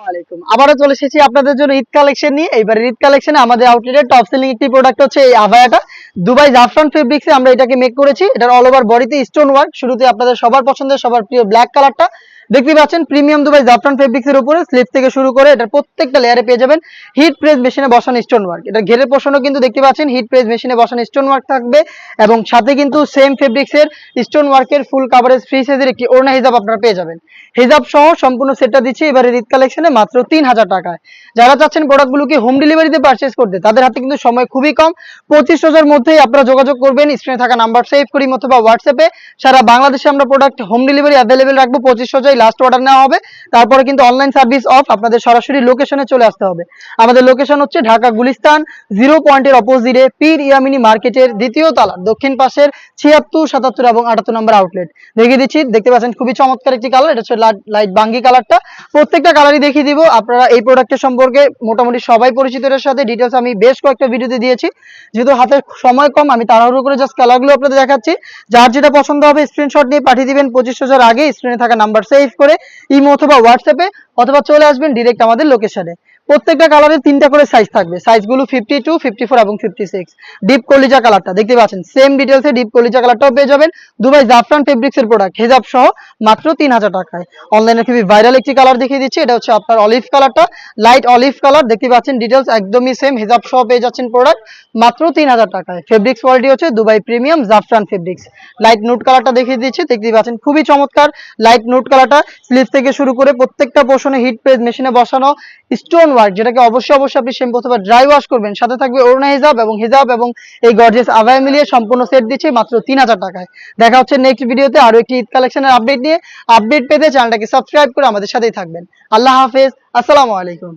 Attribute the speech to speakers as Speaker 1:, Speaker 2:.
Speaker 1: আলাইকুম। আবারও চলে এসেছি আপনাদের জন্য ঈদ কালেকশন নিয়ে। এইবার ঈদ কালেকশনে আমাদের আউটলেটের টপ সেলিং একটি প্রোডাক্ট হচ্ছে এই আভায়াটা দুবাই জাফরান ফেব্রিক্সে আমরা এটাকে মেক করেছি। এটার অল ওভার বডিতে স্টোন ওয়ার্ক শুরুতে আপনাদের সবার পছন্দের, সবার প্রিয় ব্ল্যাক কালারটা দেখতে পাচ্ছেন প্রিমিয়াম দুবাই জাফরান ফেব্রিক্স এর উপরে স্লিপ থেকে শুরু করে এটার প্রত্যেকটা লেয়ারে পেয়ে যাবেন হিট প্রেস মেশিনে বসানো স্টোন ওয়ার্ক এটা ঘেরের পোষণও কিন্তু দেখতে পাচ্ছেন হিট প্রেস মেশিনে বসানো স্টোন ওয়ার্ক থাকবে এবং সাথে কিন্তু সেম ফেব্রিক্স এর স্টোন ওয়ার্কের ফুল কাভারেজ ফ্রি সাইজের একটি ওড়না হিজাব আপনারা পেয়ে যাবেন। হিজাব সহ সম্পূর্ণ সেটটা দিচ্ছি এবারে ঈদ কালেকশনে মাত্র তিন হাজার টাকায়। যারা চাচ্ছেন প্রোডাক্টগুলোকে হোম ডেলিভারিতে পারচেস করতে, তাদের হাতে কিন্তু সময় খুবই কম। পঁচিশ হাজার মধ্যেই আপনারা যোগাযোগ করবেন স্ক্রিনে থাকা নাম্বার সেভ করি অথবা হোয়াটসঅ্যাপে সারা বাংলাদেশে আমরা প্রোডাক্ট হোম ডেলিভারি অ্যাভেলেবেল রাখব পঁচিশ হাজার লাস্ট অর্ডার নেওয়া হবে। তারপরে কিন্তু অনলাইন সার্ভিস অফ আপনাদের সরাসরি লোকেশনে চলে আসতে হবে। আমাদের লোকেশন হচ্ছে ঢাকা গুলিস্তান জিরো পয়েন্টের অপোজিটে পীর ইয়ামিনী মার্কেটের দ্বিতীয় তলা, দক্ষিণ পাশের ছিয়াত্তর, সাতাত্তর এবং আটাত্তর নম্বর আউটলেট দেখিয়ে দিচ্ছি, দেখতে পাচ্ছেন খুবই চমৎকার একটি কালার এটা হচ্ছে লাইট বাঙ্গি কালারটা প্রত্যেকটা কালারই দেখিয়ে দিব, আপনারা এই প্রোডাক্টের সম্পর্কে মোটামুটি সবাই পরিচিত এর সাথে ডিটেলস আমি বেশ কয়েকটা ভিডিওতে দিয়েছি। যেহেতু হাতে সময় কম, আমি তাড়াহুড়ো করে জাস্ট কালারগুলো আপনাদের দেখাচ্ছি। যার যেটা পছন্দ হবে স্ক্রিনশট নিয়ে পাঠিয়ে দিবেন। পঁচিশ হাজার আগে স্ক্রিনে থাকা নাম্বার সেভ করে ইমো অথবা হোয়াটসঅ্যাপে অথবা চলে আসবেন ডিরেক্ট আমাদের লোকেশনে প্রত্যেকটা কালারের তিনটা করে সাইজ থাকবে। সাইজগুলো ফিফটি টু ফিফটি ফোর এবং ফিফটি সিক্স ডিপ কলিজা কালারটা দেখতে পাচ্ছেন? সেম ডিটেলসে ডিপ কলিজা কালারটাও পেয়ে যাবেন। দুবাই জাফরান ফেব্রিক্স এর প্রোডাক্ট হেজাব সহ মাত্র তিন হাজার টাকায়। অনলাইনে খুবই ভাইরাল একটি কালার দেখিয়ে দিচ্ছি, এটা হচ্ছে আপনার অলিভ কালারটা লাইট অলিভ কালার দেখতে পাচ্ছেন? ডিটেলস একদমই সেম হেজাব সহ পেয়ে যাচ্ছেন প্রোডাক্ট মাত্র তিন হাজার টাকায়। ফেব্রিক্স কোয়ালিটি হচ্ছে দুবাই প্রিমিয়াম জাফরান ফেব্রিক্স লাইট নুট কালারটা দেখিয়ে দিচ্ছি, দেখতে পাচ্ছেন? খুবই চমৎকার। লাইট নুট কালারটা স্লিভ থেকে শুরু করে প্রত্যেকটা পোষণে হিট প্রেস মেশিনে বসানো স্টোন ওয়ার্ক যেটাকে অবশ্যই অবশ্যই আপনি শ্যাম্পু অথবা ড্রাই ওয়াশ করবেন। সাথে থাকবে অরুণা হিজাব এবং হিজাব এবং এই গর্জেস আভায় মিলিয়ে সম্পূর্ণ সেট দিচ্ছে মাত্র তিন হাজার টাকায়। দেখা হচ্ছে নেক্সট ভিডিওতে আরও একটি ঈদ কালেকশনের আপডেট নিয়ে। আপডেট পেতে চ্যানেলটাকে সাবস্ক্রাইব করে আমাদের সাথেই থাকবেন। আল্লাহ হাফেজ, আসসালামু আলাইকুম।